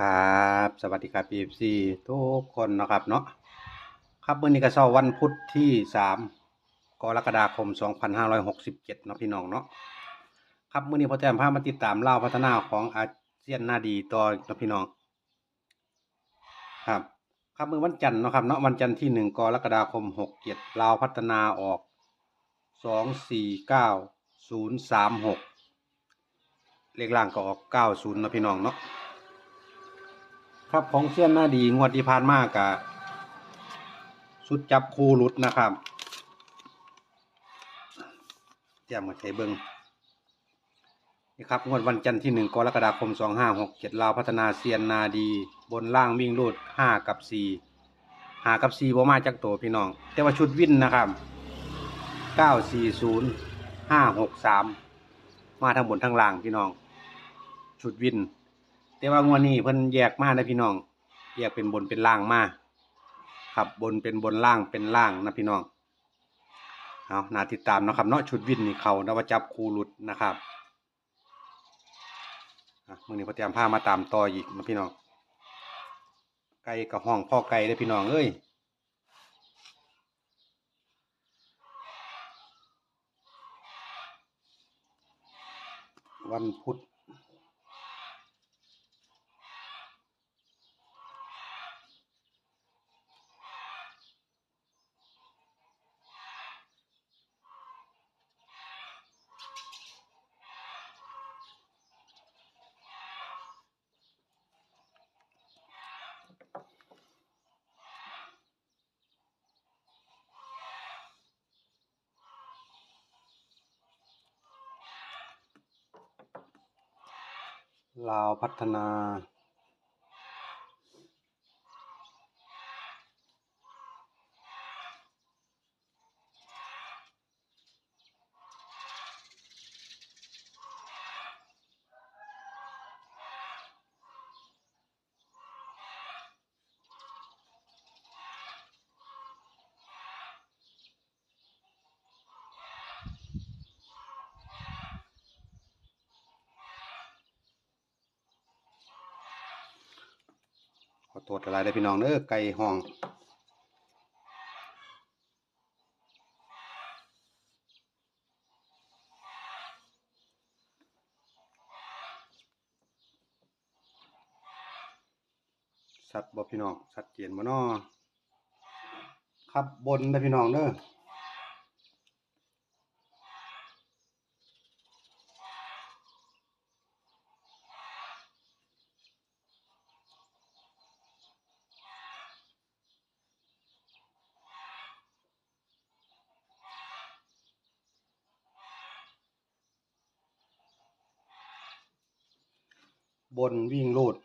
ครับ สวัสดีครับ PFC ทุกคนนะครับเนาะครับเมื้อนี้ก็เช้าวันพุธที่3กรกฎาคม 2567เนาะพี่น้องเนาะครับเมื้อนี้พอแต้มพามาติดตามเล่าพัฒนาของอาเซียนนาดีต่อเนาะพี่น้อง ครับ ครับเมื้อวันจันทร์เนาะครับเนาะวันจันทร์ที่1กรกฎาคม 67ลาพัฒนาออก 249036เลขล่างก็ออก 90เนาะพี่น้องเนาะ ครับของเสี้ยนหน้าดีงวดที่ผ่านมากะสุดจับคู่รุดนะครับเตรียมมาใช้เบิงนี่ครับงวดวันจันทร์ที่หนึ่งกรกฎาคมสองห้าหกเจ็ดลาวพัฒนาเซียนนาดี บนล่างวิ่งรูดห้ากับสี่หากับสี่บ่มาจากตัวพี่น้อง แต่ว่าชุดวินนะครับเก้าสี่ศูนย์ห้าหกสามมาทั้งบนทั้งล่างพี่น้อง ชุดวิน แต่ว่างวดนี้เพิ่นแยกมานะพี่น้อง แยกเป็นบนเป็นล่างมาครับบนเป็นบนล่างเป็นล่างนะพี่น้องเอานาติดตามนะครับเนาะชุดวินนี่เขานะว่าจับคูหลุดนะครับมื้อนี้พอเตรียมผ้ามาตามต่ออีกนะพี่น้อง ไก่กับห้องพ่อไก่เลยพี่น้องเอ้ยวันพุธ ลาวพัฒนา ขอโทษอะไรได้พี่น้องเด้อไก่ห้องสัตว์บ่พี่น้องสัตว์เจียนบ่นอครับบนได้พี่น้องเด้อ บนวิ่งลูด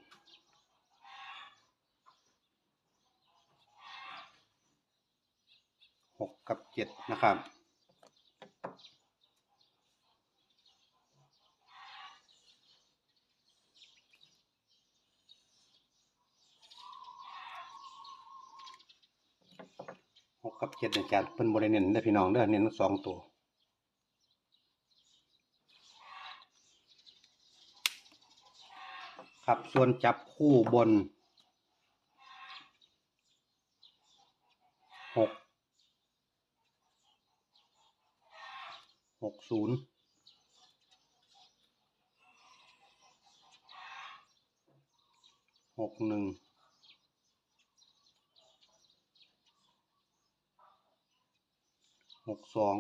หกกับเจ็ดนะครับหกกับเจ็ดเนี่ยจัดเป็นบริเน้นได้พี่น้องเด้อเน้นสองตัว ครับส่วนจับคู่บนหกหกศูนย์หกหนึ่งหกสอง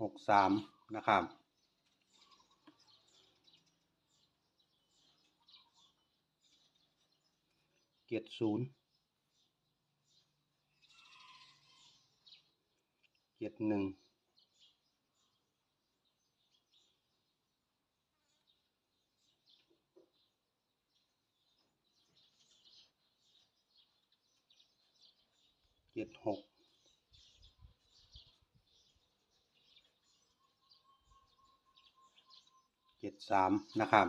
หกสาม นะครับเจ็ดศูนย์เจ็ดหนึ่งเจ็ดหก เจ็ดสามนะครับ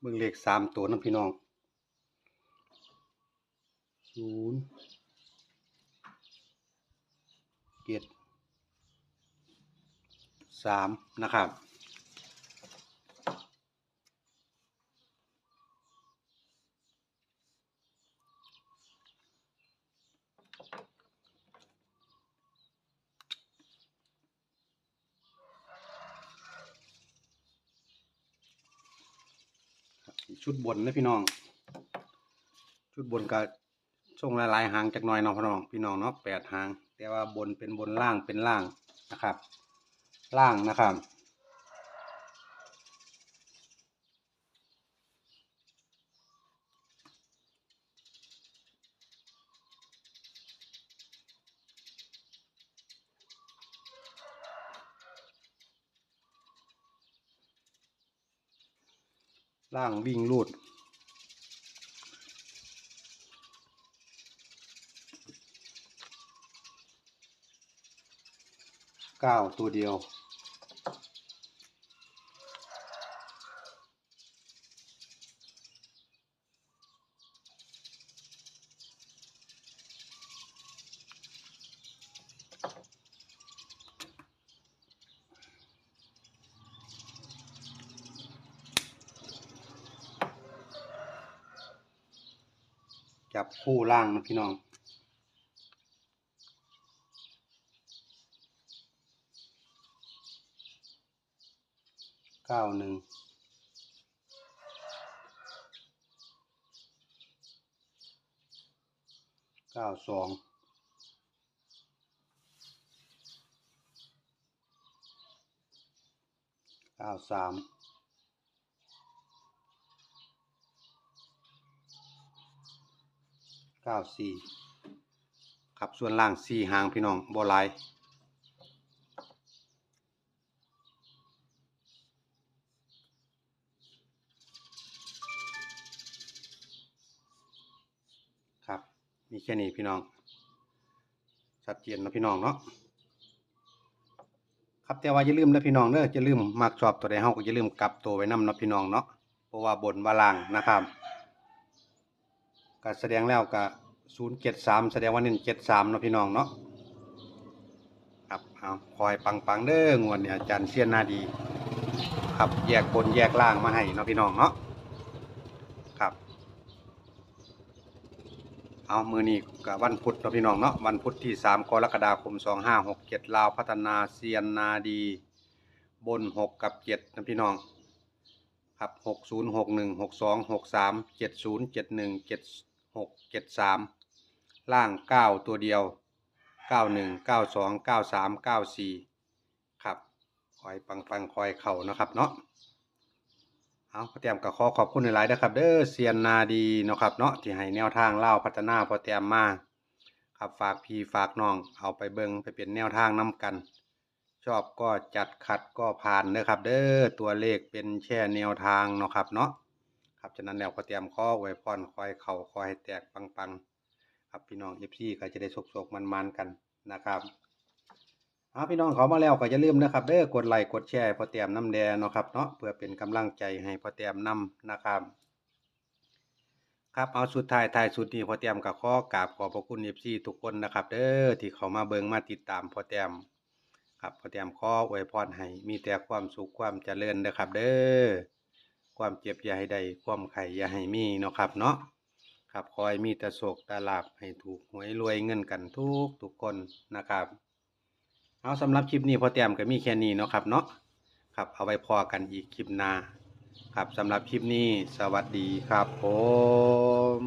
เบิ่งเลขสามตัวน้ำพี่น้อง เจ็ดสามนะครับ ชุดบนนะพี่น้อง ชุดบนก็ช่วงหลายหางจากหน้อยเนาะพี่น้อง พี่น้องเนาะแปดหาง แต่ว่าบนเป็นบนล่างเป็นล่างนะครับ ล่างนะครับ ล่างวิ่งลูด เก้าตัวเดียว จับคู่ล่างนะพี่น้อง เก้าหนึ่งเก้าสองเก้าสามเก้าสี่ครับส่วนล่างสี่หางพี่น้องบอลาย มีแค่นี้พี่น้อง ชัดเจนนะพี่น้องเนาะครับแต่ว่าอย่าลืมนะพี่น้องเด้ออย่าลืมมักชอบตัวใดเฮาก็อย่าลืมกลับตัวไว้นำนะพี่น้องเนาะเพราะว่าบนว่าล่างนะครับก็แสดงแล้วก็ศูนย์เจ็ดสามแสดงว่าเน้นเจ็ดสามนะพี่น้องเนาะครับเอาคอยปังปังๆเด้องวดเนี่ยอาจารย์เซียนนาดี ครับแยกบนแยกล่างมาให้นะพี่น้องเนาะครับ เอามือนี้กับวันพุธเนาะพี่น้องเนาะวันพุธที่สามกรกฎาคมสองห้าหกเจ็ดลาวพัฒนาเซียนนาดี บนหกกับเจ็ดนะพี่น้องครับหกศูนย์หกหนึ่งหกสองหกสามเจ็ดศูนย์เจ็ดหนึ่งเจ็ดหกเจ็ดสามล่างเก้าตัวเดียวเก้าหนึ่งเก้าสองเก้าสามเก้าสี่ครับคอยปังปังคอยเข่านะครับเนาะ เอาพอเตรียมกับขอขอบคุณหลายๆนะครับเด้อเซียนนาดีเนาะครับเนาะที่ให้แนวทางเล่าพัฒนาพอเตรียมมาครับฝากพี่ฝากน้องเอาไปเบิงไปเป็นแนวทางนํกัน ชอบก็จัดขัดก็ผ่านเด้อครับเด้อตัวเลขเป็นแช่แนวทางเนาะครับเนาะครับฉะนั้นแล้วก็เตรียมข้อไว้พรคอยเข่าคอยให้แตกปังๆครับพี่น้องเอฟซีก็จะได้โชคๆมันๆกันนะครับ เอาพี่น้องเขามาแล้วก็อย่าลืมนะครับเด้อกดไลค์กดแชร์พอเตรียมน้ำแดงเนาะครับเนาะเพื่อเป็นกำลังใจให้พอเตรียมนำนะครับครับเอาสุดท้ายท้ายสุดนี้พอเตรียมกับข้อกราบขอบพระคุณเอฟซีทุกคนนะครับ เด้อที่เขามาเบิงมาติดตามพอเตรียมครับพอเตรียมข้ออวยพรให้มีแต่ความสุขความเจริญเด้อครับ เด้อความเจ็บอย่าให้ได้ความไข่อย่าให้มีเนาะครับเนาะครับคอยมีแต่โศกต่ลาบให้ถูกหวยรวยเงินกันทุกทุกคนนะครับ เอาสำหรับคลิปนี้พอเตรียมก็มีแค่นี้เนาะครับเนาะครับเอาไว้พอกันอีกคลิปหน้าครับสำหรับคลิปนี้สวัสดีครับผม